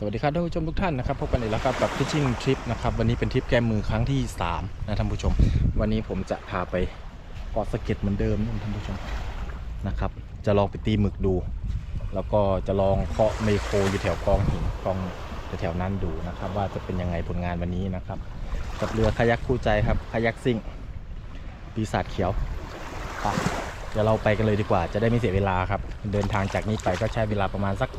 สวัสดีครับท่านผู้ชมทุกท่านนะครับพบกันอีกแล้วครับกับ Fishing Trip นะครับวันนี้เป็นทริปแก้มือครั้งที่3นะท่านผู้ชม วันนี้ผมจะพาไปเกาะสะเก็ดเหมือนเดิมนะท่านผู้ชมนะครับ จะลองไปตีหมึกดู แล้วก็จะลองเคาะไมโครอยู่แถวกองหินกองแถวนั้นดูนะครับ ว่าจะเป็นยังไงผลงานวันนี้นะครับกับเรือคายักคู่ใจครับคายักซิ่งปีศาจเขียวเดี๋ยวเราไปกันเลยดีกว่า จะได้ไม่เสียเวลาครับ เดินทางจากนี้ไปก็ใช้เวลาประมาณสัก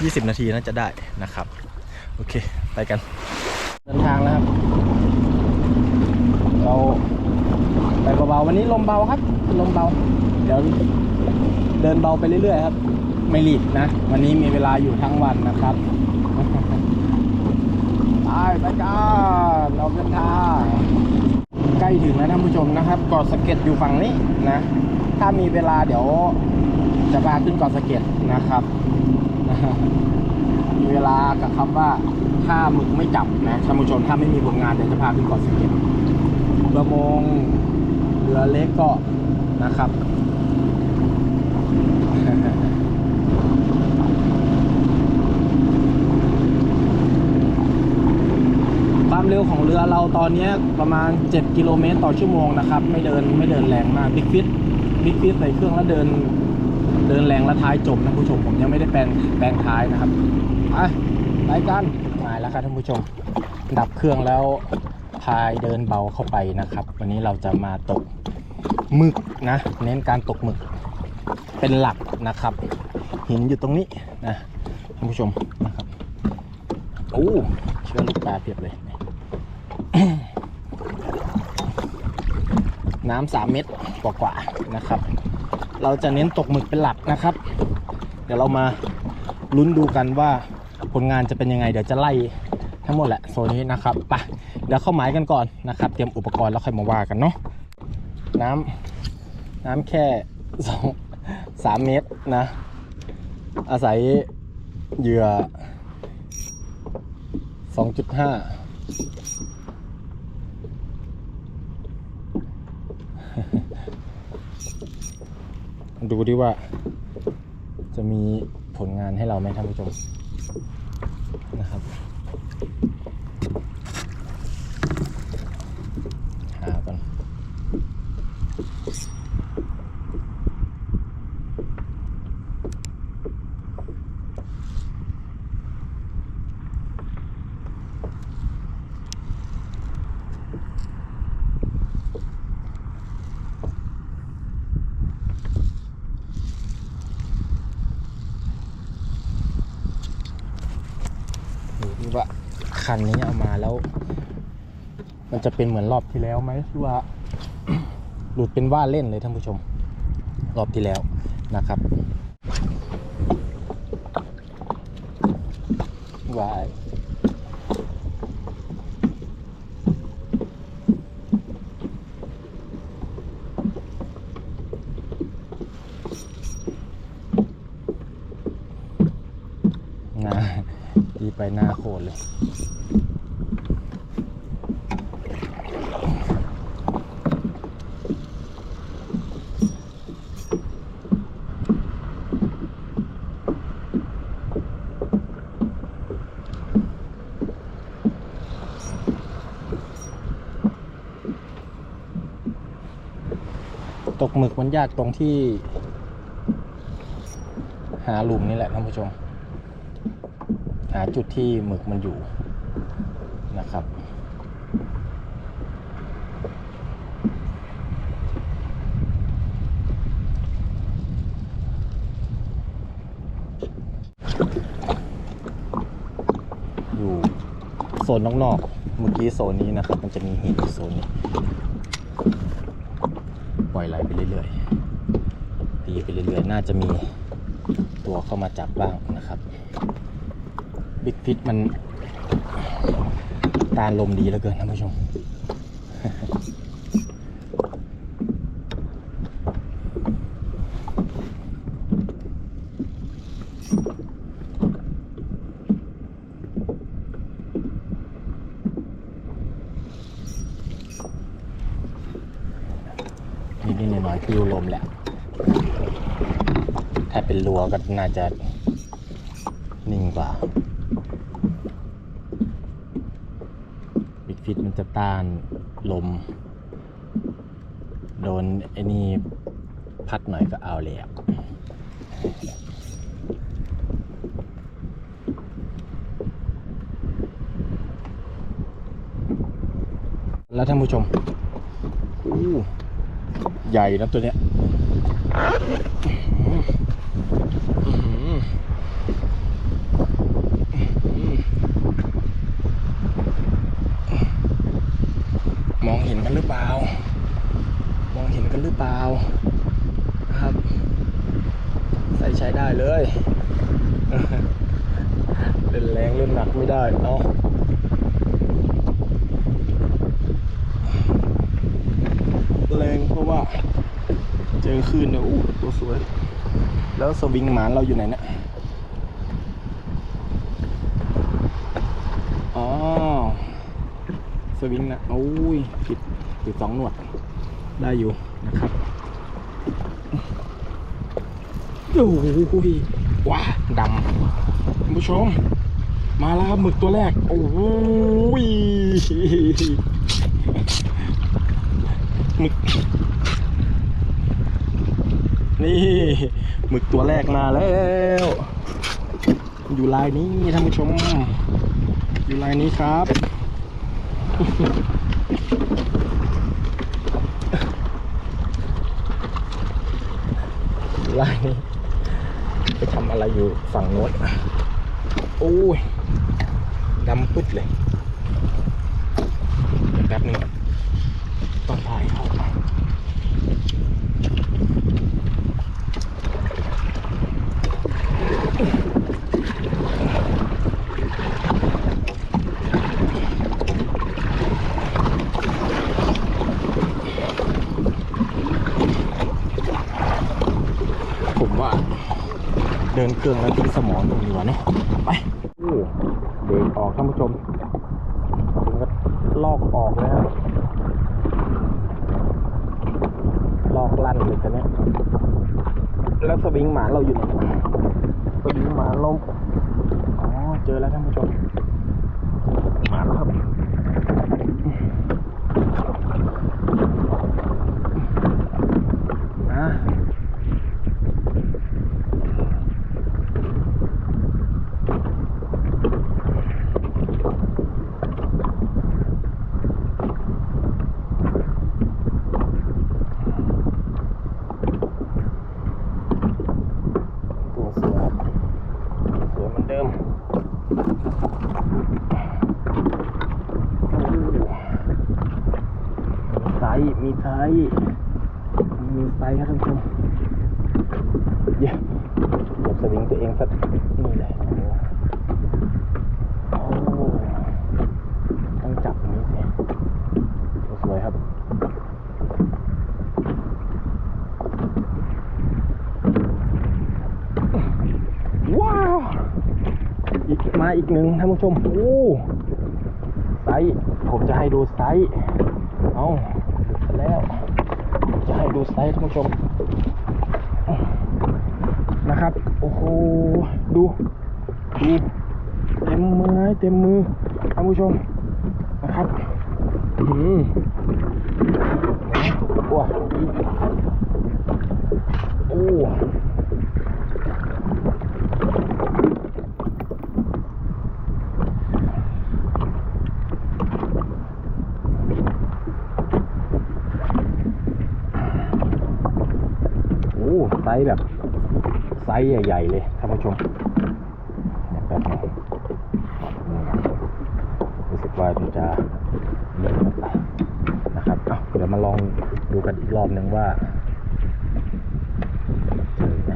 20 นาทีน่าจะได้นะครับ โอเค ไปกัน เดินทางแล้วครับ เราไปเบาๆวันนี้ลมเบาครับ ลมเบา เดี๋ยวเดินเบาไปเรื่อยๆครับ ไม่รีบนะ วันนี้มีเวลาอยู่ทั้งวันนะครับไปไปกันเราเดินทางใกล้ถึงแล้วท่านผู้ชมนะครับเกาะสะเก็ดอยู่ฝั่งนี้นะ ถ้ามีเวลาเดี๋ยวจะพาขึ้นเกาะสะเก็ดนะครับ มีเวลากับคำว่าถ้ามึกไม่จับนะท่านผู้ชมถ้าไม่มีผลงานเดี๋ยวจะพาขึ้นเกาะสะเก็ดเรือมงเรือเล็กก็นะครับความเร็วของเรือเราตอนนี้ประมาณ 7 กิโลเมตรต่อชั่วโมงนะครับ ไม่เดินไม่เดินแรงมากบิ๊กฟิตบิ๊กฟิตใส่เครื่องแล้วเดิน เดินแรงแล้วท้ายจมนะผู้ชมผมยังไม่ได้แปลงแปลงท้ายนะครับไปไปกันมาแล้วครับท่านผู้ชม ดับเครื่องแล้วพายเดินเบาเข้าไปนะครับ วันนี้เราจะมาตกหมึกนะ เน้นการตกหมึกเป็นหลักนะครับ หินอยู่ตรงนี้นะท่านผู้ชมนะครับโอ้เชื่อลูกปลาเพียบเลย น้ำสามเม็ดกว่าๆนะครับ เราจะเน้นตกหมึกเป็นหลักนะครับ เดี๋ยวเรามาลุ้นดูกันว่าผลงานจะเป็นยังไง เดี๋ยวจะไล่ทั้งหมดแหละโซนนี้นะครับไปเดี๋ยวเข้าหมายกันก่อนนะครับ เตรียมอุปกรณ์แล้วค่อยมาว่ากันเนาะน้ำน้ำแค่สองสามเมตรนะ อาศัยเหยื่อสองจุ ดูดิว่า จะมีผลงานให้เราไหมท่านผู้ชมนะครับ หาก่อนดูดิว่าคันนี้เอามาแล้ว มันจะเป็นเหมือนรอบที่แล้วไหมที่ว่าหลุดเป็นว่าเล่นเลยท่านผู้ชม รอบที่แล้วนะครับวายน้าดีไปหน้าโคตรเลย กหมึกมันยากตรงที่ หาหลุมนี่แหละท่านผู้ชม หาจุดที่หมึกมันอยู่นะครับอยู่โซนนอกๆเมื่อกี้โซนนี้นะครับ มันจะมีหินโซนนี้ ปล่อยไหลไปเรื่อยๆตีไปเรื่อยๆ น่าจะมีตัวเข้ามาจับบ้างนะครับบิ๊กฟิตมันตานลมดีเหลือเกินท่านผู้ชม นี่หน่อยคือลมแหละ ถ้าเป็นรัวก็น่าจะนิ่งกว่าบิ๊กฟิตมันจะต้านลม โดนไอ้นี่พัดหน่อยก็เอาเลยแล้วท่านผู้ชมอู้ ใหญ่นะตัวเนี้ยมองเห็นกันหรือเปล่า มองเห็นกันหรือเปล่านะครับ ใส่ใช้ได้เลย เล่นแรงเล่นหนักไม่ได้ เอา แรงเพราะว่า เจอคลื่นเนี่ยอู้ตัวสวย แล้วสวิงหมานเราอยู่ไหนเนี่ยอ๋อสวิงนะโอ้ยผิดผิดสองหนวด ได้อยู่นะครับโอ้ยว้าดำท่านผู้ชม มาแล้วหมึกตัวแรก โอ้ย หมึก นี่หมึกตัวแรกมาแล้ว อยู่ลายนี้ท่านผู้ชม อยู่ลายนี้ครับ ลายนี้ไปทำอะไรอยู่ฝั่งโน้นโอ้ยดำปึ๊ดเลยแป๊บนึงต้องถ่ายเข้ามาผมว่า เดินเครื่องแล้วที่สมองตรงนี้วะเนาะไปเดินออกท่านผู้ชมผมก็ลอกออกแล้วลอกลั่นเลยกันเนี่ยแล้วสวิงหมาเราอยู่ไหนสวิงหมาเราอ๋อเจอแล้วท่านผู้ชมหมาแล้วครับ อะ ตัวสวยครับสวยเหมือนเดิมมีไซส์ มีไซมีไซครับท่านผู้ชมเย้เหยียบสวิงตัวเองสักนี่เลยโอ้ต้องจับอย่างนี้สิสวยครับว้าวอีกมาอีกหนึ่งท่านผู้ชมโอ้ไซผมจะให้ดูไซเอา แล้ว จะให้ดูไซส์ท่านผู้ชม นะครับ โอ้โห ดูดูเต็มมือเต็มมือท่านผู้ชมนะครับอืมว้าโอ้ โอ้ไซ ส์แบบไซส์ใหญ่ ๆ เลยท่านผู้ชมเนี่ยแบบนี้รู้สึกว่ามันจะเลื่อนออกไปนะครับเอ้าเดี๋ยวมาลองดูกันอีกรอบหนึ่งว่าเจอไหม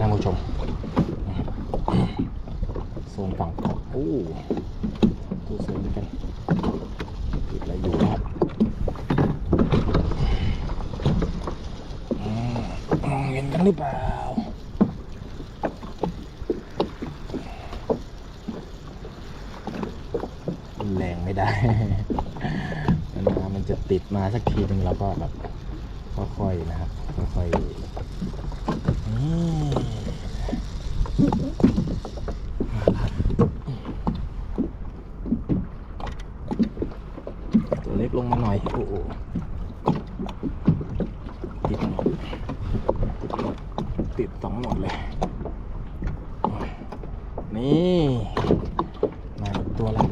ท่านผู้ชม โซนฝั่งขอบโอ้ตัวสวยเหมือนกันติดอะไรอยู่ครับอืมองเห็นกันหรือเปล่าแรงไม่ได้มันมามันจะติดมาสักทีหนึ่งเราก็แบบค่อยๆนะครับ ค่อยๆนี่ตัวเล็กลงมาหน่อย โอ้โหติดหมดติดหมดติดสองหมดเลย นี่มาอีกตัวละ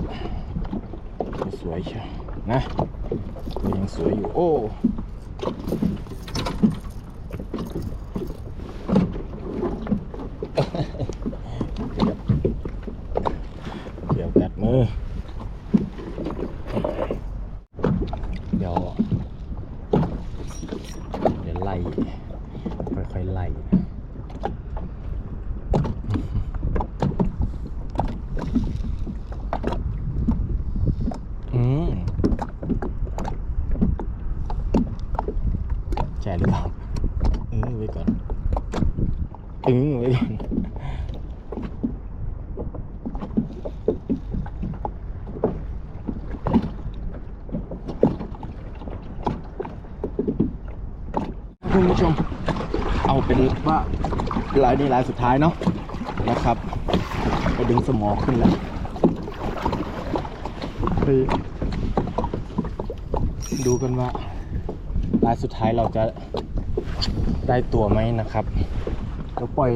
สวยเชียวนะ ตัวยังสวยอยู่ โอ้ เดี๋ยวกัดมือ เดี๋ยว เดี๋ยวไล่ ค่อยๆไล่นะ อืมใช่หรือเปล่าอือไว้ก่อน อือไว้ก่อนคุณผู้ชมเอาเป็นว่าลายนี้ลายสุดท้ายเนาะนะครับไปดึงสมอขึ้นแล้วไปดูกันว่าลายสุดท้ายเราจะได้ตัวไหมนะครับ ดี๋ยวปล่อย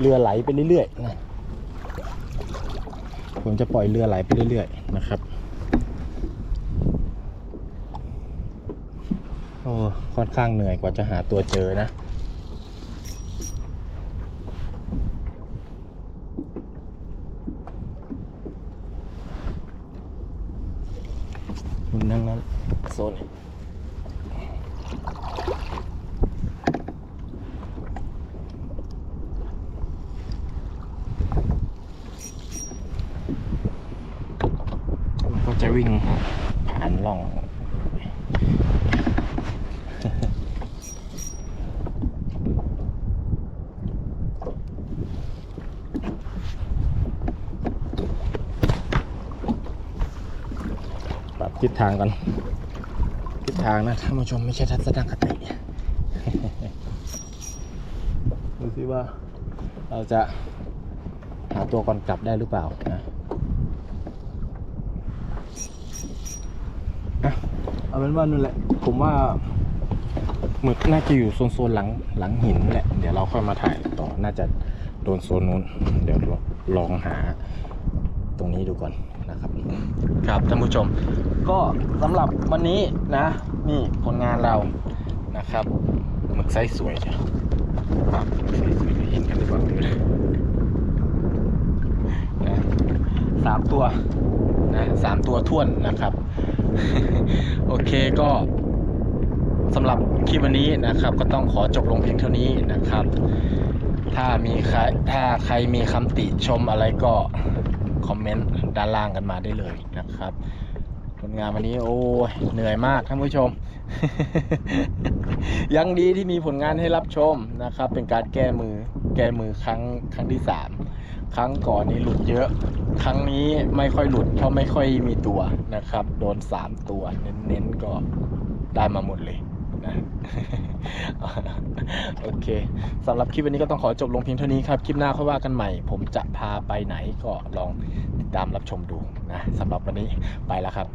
เรือไหลไปเรื่อยๆนะผมจะปล่อยเรือไหลไปเรื่อยๆนะครับโอ้ค่อนข้างเหนื่อยกว่าจะหาตัวเจอนะมุมนั่งนั้นโซนนี้มันก็จะ วิ่งผ่านร่องปรับทิศทางก่อนทิศทางนะท่านผู้ชมไม่ใช่ทัศนคติดูสิว่าเราจะหาตัวก่อนกลับได้หรือเปล่านะ เอาเป็นว่านั่นแหละ ผมว่าหมึกน่าจะอยู่โซนๆหลังหลังหินแหละ เดี๋ยวเราค่อยมาถ่ายต่อ น่าจะโดนโซนนู้น เดี๋ยวลองหาตรงนี้ดูก่อนนะครับ ครับท่านผู้ชม ก็สำหรับวันนี้นะ นี่ผลงานเรานะครับหมึกไซส์สวยจ้ะครับไซส์สวยเห็นกันหรือเปล่านะสามตัว นะสามตัวท่วนนะครับ โอเคก็สำหรับคลิปวันนี้นะครับ ก็ต้องขอจบลงเพียงเท่านี้นะครับ ถ้ามีใครถ้าใครมีคำติชมอะไรก็คอมเมนต์ด้านล่างกันมาได้เลยนะครับผลงานวันนี้โอ้ยเหนื่อยมากท่านผู้ชม ยังดีที่มีผลงานให้รับชมนะครับ เป็นการแก้มือแก้มือครั้งครั้งที่สาม ครั้งก่อนนี้หลุดเยอะ ครั้งนี้ไม่ค่อยหลุดเพราะไม่ค่อยมีตัวนะครับ โดนสามตัว เน้นๆก็ได้มาหมดเลยนะโอเคสำหรับคลิปวันนี้ก็ต้องขอจบลงเพียงเท่านี้ครับ คลิปหน้าค่อยว่ากันใหม่ ผมจะพาไปไหนก็ลองติดตามรับชมดูนะสำหรับวันนี้ไปแล้วครับ